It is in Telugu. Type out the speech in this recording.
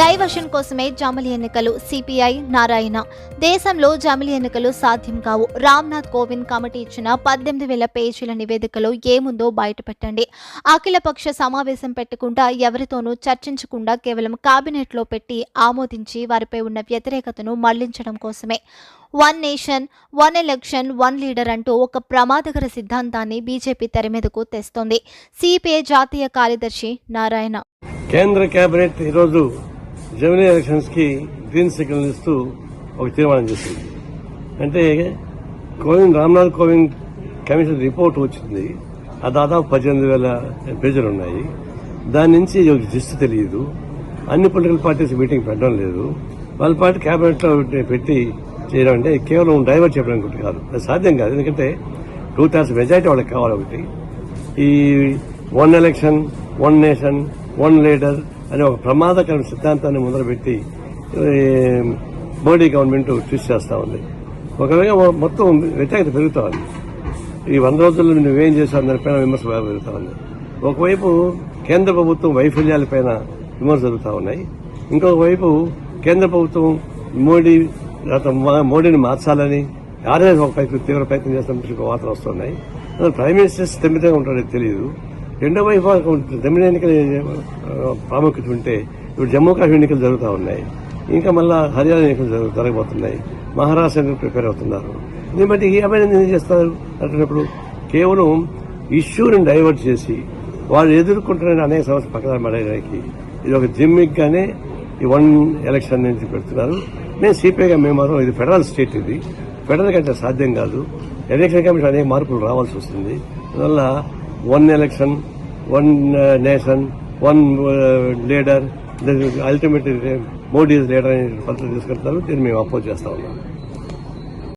డైవర్షన్ కోసమే జమిలి ఎన్నికలు సిపిఐ నారాయణ. దేశంలో జమిలి ఎన్నికలు సాధ్యం కావు. రామ్నాథ్ కోవింద్ కమిటీ ఇచ్చిన పద్దెనిమిది వేల పేజీల నివేదికలో ఏముందో బయటపెట్టండి. అఖిలపక్ష సమావేశం పెట్టకుండా ఎవరితోనూ చర్చించకుండా కేవలం కేబినెట్లో పెట్టి ఆమోదించి వారిపై ఉన్న వ్యతిరేకతను మళ్ళించడం కోసమే. One nation one election one leader అంటూ ఒక ప్రమాదకర సిద్ధాంతాన్ని బీజేపీ తెరమీదకు తెస్తోంది. సిపిఐ జాతీయ కార్యదర్శి నారాయణ. కేంద్ర కేబినెట్ ఈరోజు జమినీ ఎలక్షన్స్కి గ్రీన్ సిగ్నల్ ఇస్తూ ఒక తీర్మానం చేసింది. అంటే కోవింద్ రామ్నాథ్ కోవింద్ కమిషన్ రిపోర్ట్ వచ్చింది. ఆ దాదాపు పద్దెనిమిది వేల పేజీలు ఉన్నాయి. దాని నుంచి ఒక జిస్ట్ తెలియదు. అన్ని పొలిటికల్ పార్టీస్ మీటింగ్ పెట్టడం లేదు. వాళ్ళ పార్టీ క్యాబినెట్లో పెట్టి చేయడం అంటే కేవలం డైవర్ట్ చెప్పడం ఒకటి కాదు. అది సాధ్యం కాదు. ఎందుకంటే టూ థర్డ్స్ మెజారిటీ వాళ్ళకి కావాలి ఒకటి. ఈ one election one nation one leader అనే ఒక ప్రమాదకరమైన సిద్ధాంతాన్ని మొదలుపెట్టి మోడీ గవర్నమెంట్ ట్విస్ట్ చేస్తూ ఉంది. ఒకవేళ మొత్తం వ్యతిరేకత పెరుగుతూ ఉంది. ఈ వంద రోజుల్లో నువ్వేం చేశావు దానిపైన విమర్శ పెరుగుతూ పెరుగుతా ఉంది. ఒకవైపు కేంద్ర ప్రభుత్వం వైఫల్యాలపైన విమర్శ జరుగుతూ ఉన్నాయి. ఇంకొక వైపు కేంద్ర ప్రభుత్వం మోడీ మోడీని మార్చాలని ఆర్ఎస్ ఒక తీవ్ర ప్రయత్నం చేస్తున్నట్టు వార్తలు వస్తున్నాయి. ప్రైమ్ మినిస్టర్ స్థిమితంగా ఉంటాడో తెలియదు. రెండో వైపు జమిన ఎన్నికల ప్రాముఖ్యత ఉంటే ఇప్పుడు జమ్మూ కాశ్మీర్ ఎన్నికలు జరుగుతూ ఉన్నాయి. ఇంకా మళ్ళా హర్యానా ఎన్నికలు జరగబోతున్నాయి. మహారాష్ట్ర ఎన్నికలు ప్రిపేర్ అవుతున్నారు. దీన్ని బట్టి ఈ అభివృద్ధి ఏం చేస్తారు? అంటున్నప్పుడు కేవలం ఇష్యూని డైవర్ట్ చేసి వాళ్ళు ఎదుర్కొంటున్న అనేక సమస్యలు పక్కన పడేయడానికి ఇది ఒక జిమ్మిగ్గానే ఈ వన్ ఎలక్షన్ నుంచి పెడుతున్నారు. మేము సిపిఐగా మేము మాత్రం ఇది ఫెడరల్ స్టేట్ ఇది. ఫెడరల్ కంటే సాధ్యం కాదు. ఎలక్షన్ కమిషన్ అనేక మార్పులు రావాల్సి వస్తుంది. అందువల్ల one election one nation one leader ultimate Modi leader అనే పద్ధతి తీసుకెళ్తారు దీన్ని మేము అపోజ్ చేస్తా ఉన్నాం.